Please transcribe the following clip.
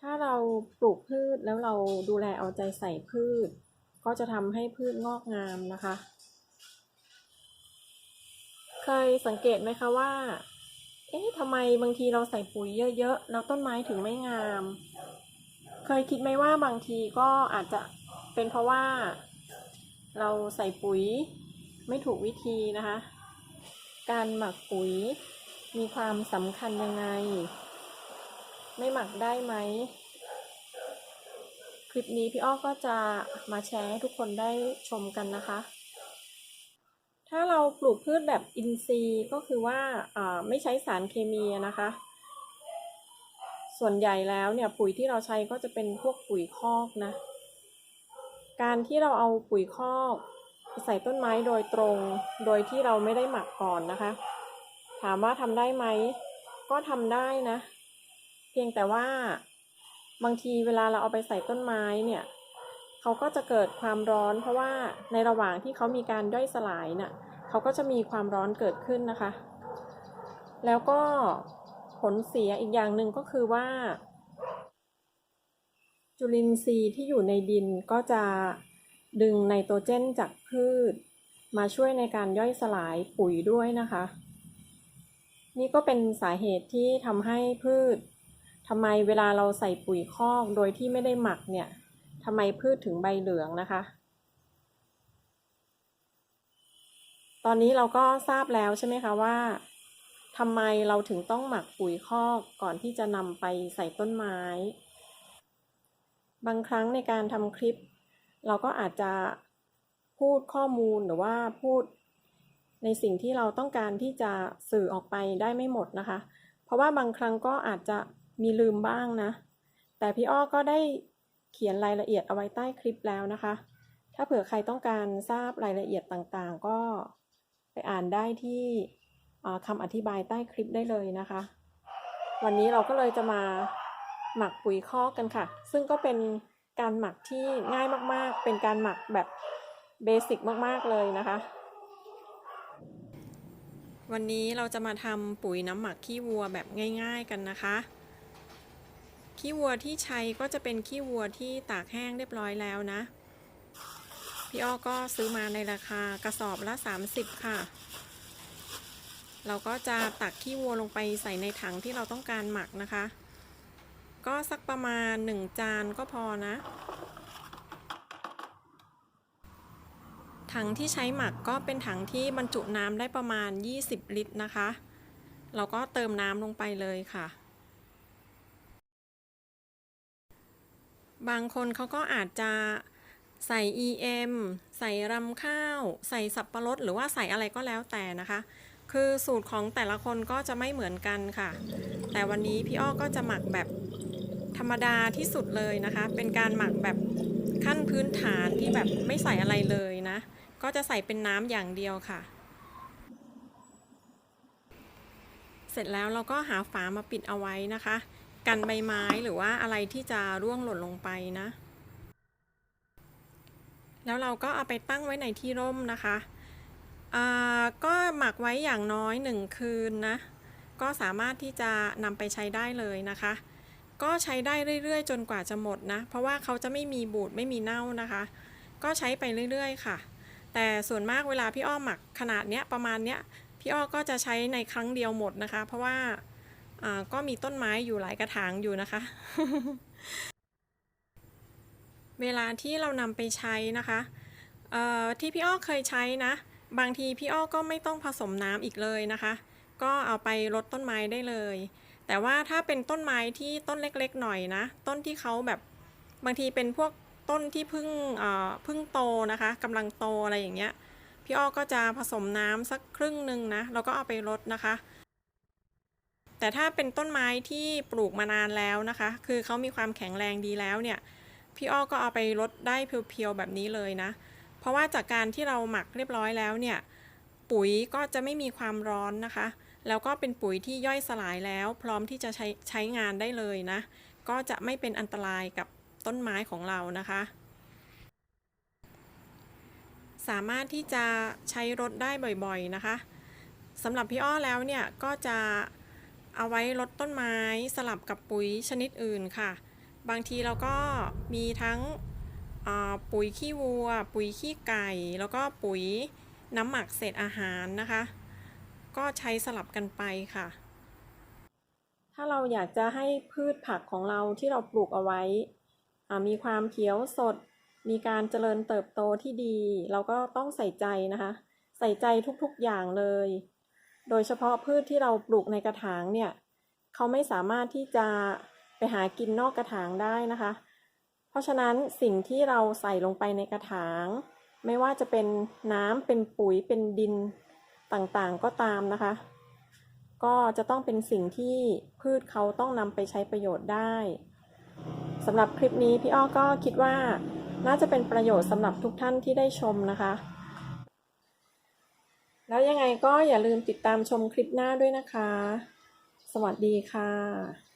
ถ้าเราปลูกพืชแล้วเราดูแลเอาใจใส่พืช ก็จะทำให้พืชงอกงามนะคะ เคยสังเกตไหมคะว่า เอ๊ะทำไมบางทีเราใส่ปุ๋ยเยอะๆแล้วต้นไม้ถึงไม่งาม เคยคิดไหมว่าบางทีก็อาจจะเป็นเพราะว่า เราใส่ปุ๋ยไม่ถูกวิธีนะคะ การหมักปุ๋ยมีความสำคัญยังไง ไม่หมักได้ไหม คลิปนี้พี่อ้อก็จะมาแชร์ให้ทุกคนได้ชมกันนะคะ ถ้าเราปลูกพืชแบบอินทรีย์ก็คือว่าไม่ใช้สารเคมีนะคะ ส่วนใหญ่แล้วเนี่ยปุ๋ยที่เราใช้ก็จะเป็นพวกปุ๋ยคอกนะ การที่เราเอาปุ๋ยคอกใส่ต้นไม้โดยตรง โดยที่เราไม่ได้หมักก่อนนะคะ ถามว่าทำได้ไหม ก็ทำได้นะ เพียงแต่ว่าบางทีเวลาเราเอาไปใส่ต้นไม้เนี่ยเขาก็จะเกิดความร้อน เพราะว่าในระหว่างที่เขามีการย่อยสลายน่ะเขาก็จะมีความร้อนเกิดขึ้นนะคะ แล้วก็ผลเสียอีกอย่างหนึ่งก็คือว่า จุลินทรีย์ที่อยู่ในดินก็จะดึงไนโตรเจนจากพืช มาช่วยในการย่อยสลายปุ๋ยด้วยนะคะ นี่ก็เป็นสาเหตุที่ทำให้พืช ทำไมเวลาเราใส่ปุ๋ยคอกโดยที่ไม่ได้หมักเนี่ยทำไมพืชถึงใบเหลืองนะคะ ตอนนี้เราก็ทราบแล้วใช่ไหมคะว่าทำไมเราถึงต้องหมักปุ๋ยคอกก่อนที่จะนำไปใส่ต้นไม้ บางครั้งในการทำคลิป เราก็อาจจะพูดข้อมูลหรือว่าพูดในสิ่งที่เราต้องการที่จะสื่อออกไปได้ไม่หมดนะคะ เพราะว่าบางครั้งก็อาจจะ มีลืมบ้างนะ แต่พี่อ้อก็ได้เขียนรายละเอียดเอาไว้ใต้คลิปแล้วนะคะ ถ้าเผื่อใครต้องการทราบรายละเอียดต่างๆ ก็ไปอ่านได้ที่คำอธิบายใต้คลิปได้เลยนะคะ วันนี้เราก็เลยจะมาหมักปุ๋ยคอกกันค่ะ ซึ่งก็เป็นการหมักที่ง่ายมากๆ เป็นการหมักแบบเบสิกมากๆเลยนะคะ วันนี้เราจะมาทำปุ๋ยน้ำหมักขี้วัวแบบง่าย ๆกันนะคะ ขี้วัวที่ใช้ก็จะเป็นขี้วัวที่ตากแห้งเรียบร้อยแล้วนะ พี่อ้อก็ซื้อมาในราคากระสอบละ 30 ค่ะ เราก็จะตักขี้วัวลงไปใส่ในถังที่เราต้องการหมักนะคะ ก็สักประมาณ 1 จานก็พอนะ ถังที่ใช้หมักก็เป็นถังที่บรรจุน้ำได้ประมาณ 20 ลิตรนะคะ เราก็เติมน้ำลงไปเลยค่ะ บางคนเขาก็อาจจะใส่ EM ใส่รำข้าว ใส่สับปะรดหรือว่าใส่อะไรก็แล้วแต่นะคะ คือสูตรของแต่ละคนก็จะไม่เหมือนกันค่ะ แต่วันนี้พี่อ้อก็จะหมักแบบธรรมดาที่สุดเลยนะคะ เป็นการหมักแบบขั้นพื้นฐานที่แบบไม่ใส่อะไรเลยนะ ก็จะใส่เป็นน้ำอย่างเดียวค่ะ เสร็จแล้วเราก็หาฝามาปิดเอาไว้นะคะ กันใบไม้หรือว่าอะไรที่จะร่วงหล่นลงไปนะ แล้วเราก็เอาไปตั้งไว้ในที่ร่มนะคะอ่าก็หมักไว้อย่างน้อยหนึ่งคืนนะ ก็สามารถที่จะนำไปใช้ได้เลยนะคะ ก็ใช้ได้เรื่อยๆ จนกว่าจะหมดนะ เพราะว่าเขาจะไม่มีบูดไม่มีเน่านะคะ ก็ใช้ไปเรื่อยๆ ค่ะ แต่ส่วนมากเวลาพี่อ้อหมักขนาดเนี้ยประมาณเนี้ยพี่อ้อก็จะใช้ในครั้งเดียวหมดนะคะ เพราะว่าอ่า ก็มีต้นไม้อยู่หลายกระถางอยู่นะคะ เวลาที่เรานำไปใช้นะคะที่พี่อ้อเคยใช้นะ บางทีพี่อ้อก็ไม่ต้องผสมน้ำอีกเลยนะคะ ก็เอาไปรดต้นไม้ได้เลย แต่ว่าถ้าเป็นต้นไม้ที่ต้นเล็กๆหน่อยนะ ต้นที่เขาแบบบางทีเป็นพวกต้นที่เพิ่งเพิ่งโตนะคะกำลังโตอะไรอย่างเงี้ย พี่อ้อก็จะผสมน้ำสักครึ่งหนึ่งนะแล้วก็เอาไปรดนะคะ แต่ถ้าเป็นต้นไม้ที่ปลูกมานานแล้วนะคะ คือเขามีความแข็งแรงดีแล้วเนี่ย พี่อ้อก็เอาไปรดได้เพียวๆแบบนี้เลยนะ เพราะว่าจากการที่เราหมักเรียบร้อยแล้วเนี่ย ปุ๋ยก็จะไม่มีความร้อนนะคะ แล้วก็เป็นปุ๋ยที่ย่อยสลายแล้ว พร้อมที่จะใช้ใช้งานได้เลยนะ ก็จะไม่เป็นอันตรายกับต้นไม้ของเรานะคะ สามารถที่จะใช้รดได้บ่อยๆนะคะสำหรับพี่อ้อแล้วเนี่ยก็จะ เอาไว้รดต้นไม้สลับกับปุ๋ยชนิดอื่นค่ะ บางทีเราก็มีทั้งปุ๋ยขี้วัว ปุ๋ยขี้ไก่ แล้วก็ปุ๋ยน้ำหมักเศษอาหารนะคะ ก็ใช้สลับกันไปค่ะ ถ้าเราอยากจะให้พืชผักของเราที่เราปลูกเอาไว้ มีความเขียวสด มีการเจริญเติบโตที่ดี เราก็ต้องใส่ใจนะคะ ใส่ใจทุกๆอย่างเลย โดยเฉพาะพืชที่เราปลูกในกระถางเนี่ยเขาไม่สามารถที่จะไปหากินนอกกระถางได้นะคะ เพราะฉะนั้นสิ่งที่เราใส่ลงไปในกระถาง ไม่ว่าจะเป็นน้ำเป็นปุ๋ยเป็นดินต่างๆก็ตามนะคะ ก็จะต้องเป็นสิ่งที่พืชเขาต้องนำไปใช้ประโยชน์ได้สำหรับคลิปนี้พี่อ้อก็คิดว่าน่าจะเป็นประโยชน์สำหรับทุกท่านที่ได้ชมนะคะ แล้วยังไงก็อย่าลืมติดตามชมคลิปหน้าด้วยนะคะ สวัสดีค่ะ